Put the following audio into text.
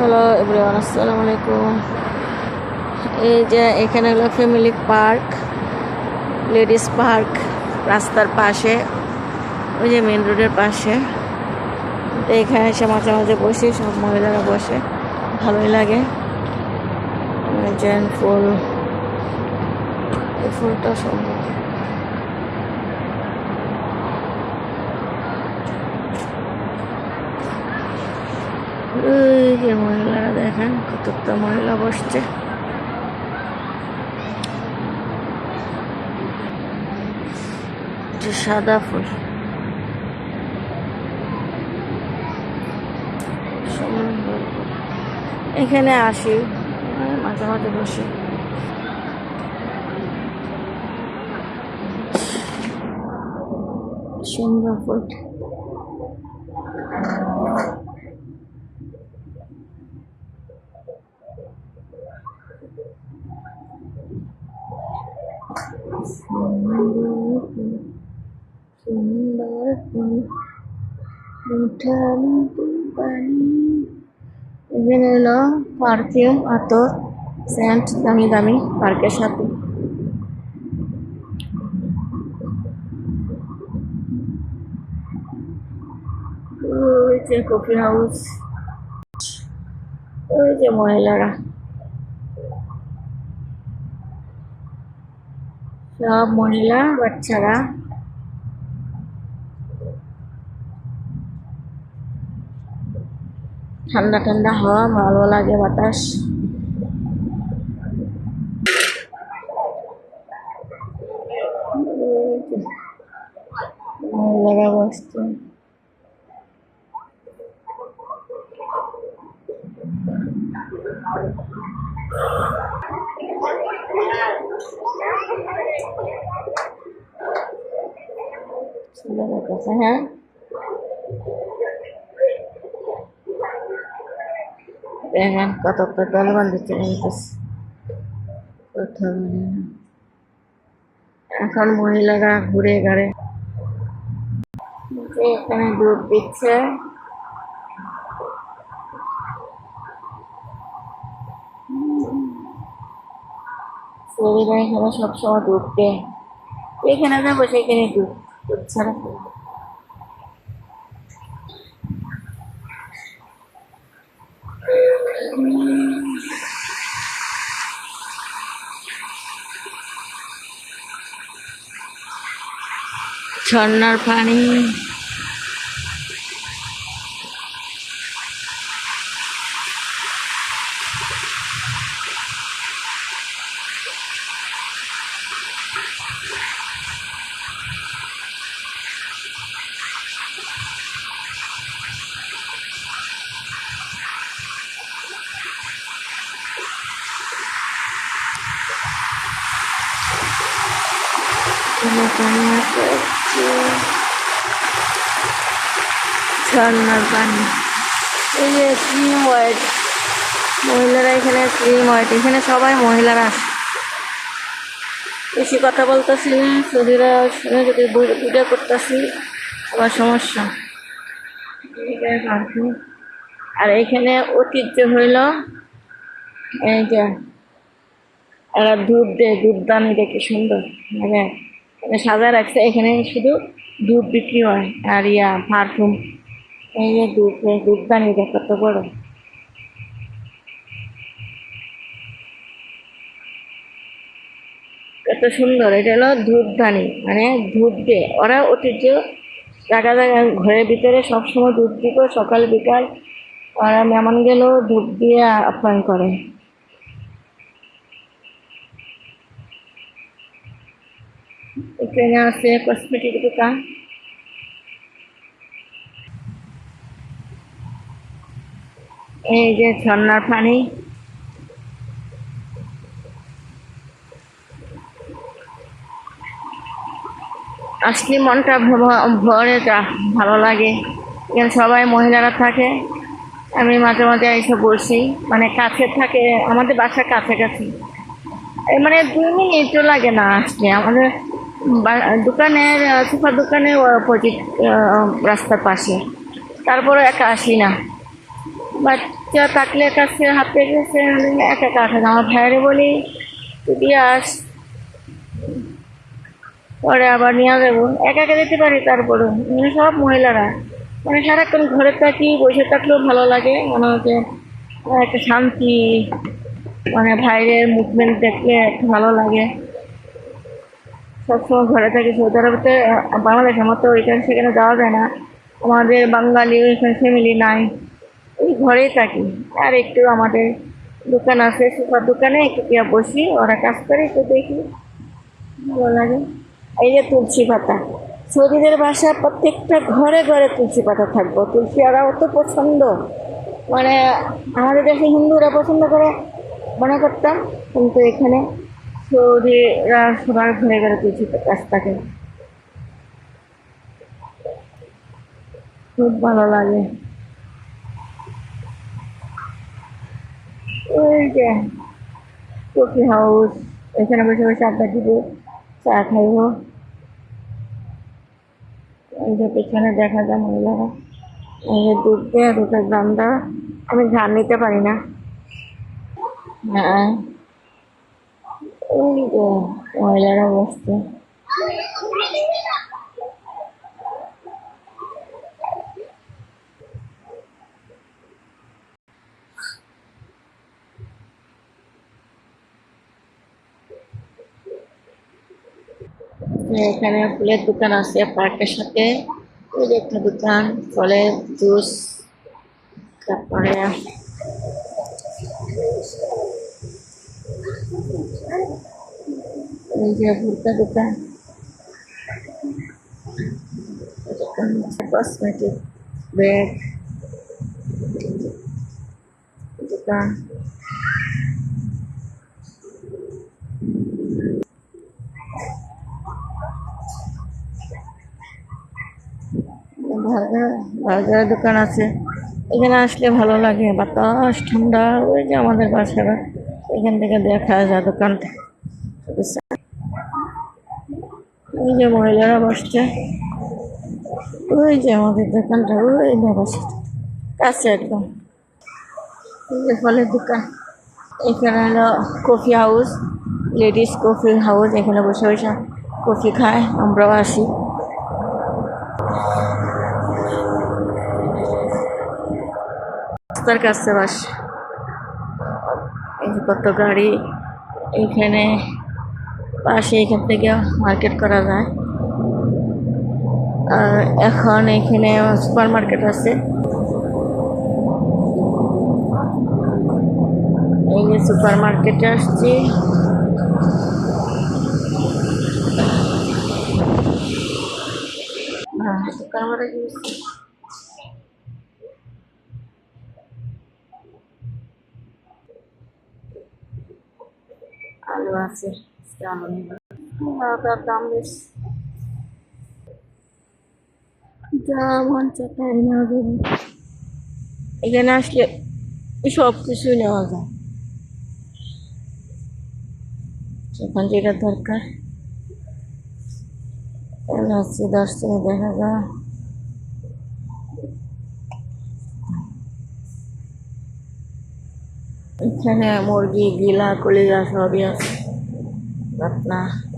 Hello everyone, আসসালামু আলাইকুম। এই যে এখানে হলো ফ্যামিলি পার্ক, লেডিস পার্ক, রাস্তার পাশে, ওই যে মেন রোডের পাশে। এখানে এসে মাঝে মাঝে বসে, সব মহিলারা বসে, ভালোই লাগে। জেন ফুল, এই ফুলটা সুন্দর যে মহিলারা দেখেন কতটা মহিলা বসছে। সাদা ফুল। এখানে আসি মাঝে মাঝে বসি। সুন্দর ফুল। সুন্দর ফুল উঠানি পানি এখানে হলো পারফিউম আতর সেন্ট দামি দামি পার্কের সাথে ওই যে কফি হাউস ওই যে মহিলারা সব মহিলা বাচ্চারা ঠান্ডা ঠান্ডা হাওয়া ভালো লাগে বাতাস মহিলারা বসছে ছেলেদের কাছে হ্যাঁ? দেখেন কত দলবান দিচ্ছে কথা বলে না। এখন মহিলারা ঘুরে যে এখানে দুধ দিচ্ছে। ছেলেরা এখানে সবসময় দুধ দেয় এখানে যাব সেখানে দুধ দুধ ছাড়া খাব। ঝর্ণার পানি এখানে পানি আছে ঝর্ণার পানি এই যে ক্রিম হোয়াইট মহিলারা এখানে ক্রিম হোয়াইট এখানে সবাই মহিলারা আসে বেশি কথা বলতেছি শরীরা শুনে যদি ভিডিও করতেছি আবার সমস্যা। আর এখানে ঐতিহ্য হইল এই যে এরা দুধ দেয়, দুধ দান দেখে সুন্দর মানে সাজায় রাখছে এখানে শুধু দুধ বিক্রি হয় আর ইয়া পারফিউম এই যে দুধ দুধ দানি দেখ কত বড়? কত সুন্দর, এটা হলো ধূপদানি মানে ধূপ দে ওরা ঐতিহ্য জায়গা জায়গায় ঘরের ভিতরে সবসময় দুধ দিব সকাল বিকাল ওরা মেমন গেলেও ধূপ দিয়ে আপ্যায়ন করে। এখানে আছে কসমেটিক দোকান এই যে ঝর্ণার পানি আসলে মনটা ভরে ভালো লাগে। এখানে সবাই মহিলারা থাকে। আমি মাঝে মাঝে এসে বসি মানে কাছে থাকে, আমাদের বাসা কাছে কাছে মানে দুই মিনিটও লাগে না আসলে আমাদের দোকানের সুপার দোকানের অপোজিট রাস্তার পাশে। তারপরে একা আসি না। বাচ্চা থাকলে কাছে হাতে গেছে একা একা থাকে আমার ভাইয়ারে বলি দিয়ে আস। পরে আবার নিয়ে যাব। একা একা যেতে পারি তারপরে মানে সব মহিলারা। মানে সারাক্ষণ ঘরে থাকি, বসে থাকলেও ভালো লাগে। মনে হচ্ছে একটা শান্তি মানে বাইরের মুভমেন্ট দেখলে ভালো লাগে। সবসময় ঘরে থাকি সৌদি আরবতে বাংলাদেশের মতো এখানে সেখানে যাওয়া যায় না। আমাদের বাঙালি ওইখানে ফ্যামিলি নাই। এই ঘরেই থাকি। আর একটু আমাদের দোকান আছে সুপার দোকানে একটু গিয়ে বসি, ওরা কাজ করে, একটু দেখি। ভালো লাগে। এই যে তুলসী পাতা। সৌদিদের বাসা প্রত্যেকটা ঘরে ঘরে তুলসী পাতা থাকব। তুলসী ওরা অত পছন্দ। মানে আমাদের দেশে হিন্দুরা পছন্দ করে, মনে করতাম। কিন্তু এখানে সৌদিরা সবার ঘরে ঘরে তুলসী গাছ থাকে খুব ভালো লাগে। ওই যে কফি হাউস এখানে বসে বসে আড্ডা দিব, চা খাইব। এই যে পেছনে দেখা যায় মহিলারা। এই যে দুধ দেয়, দুধের দামটা আমি ধান নিতে পারি না। হ্যাঁ ওই বসছে এখানে ফুলের দোকান আছে পার্কের সাথে। ওই যে একটা দোকান, ফলের জুস, তারপরে এই যে ভুট্টা দোকান কসমেটিক ব্যাগ দোকান বার্গারের দোকান আছে। এখানে আসলে ভালো লাগে। বাতাস, ঠান্ডা, ওই যে আমাদের বাসাটা। এখান থেকে দেখা যায় দোকানটা। ওই যে মহিলারা বসছে। ওই যে আমাদের দোকানটা, ওই যে বসে কাছে একদম। ফলের দোকান। এখানে হলো coffee house ladies coffee house এখানে বসে বসে কফি খায়, আমরাও আসি। রাস্তার কাছে বাস। এই কত গাড়ি এইখানে পাশে এখান থেকে মার্কেট করা যায়। আর এখন এখানে সুপার মার্কেট আছে। এই সুপার মার্কেটে আসছি। সুপার মার্কেট আলু আছে। আলুটার দাম বেশ যা মন চায় না এখানে আসলে সব কিছু নেওয়া যায় যখন যেটা দরকার আছে দশ টাকা দেখা যায় এখানে মুরগি, গিলা, কলিজা সবই আছে। Nah.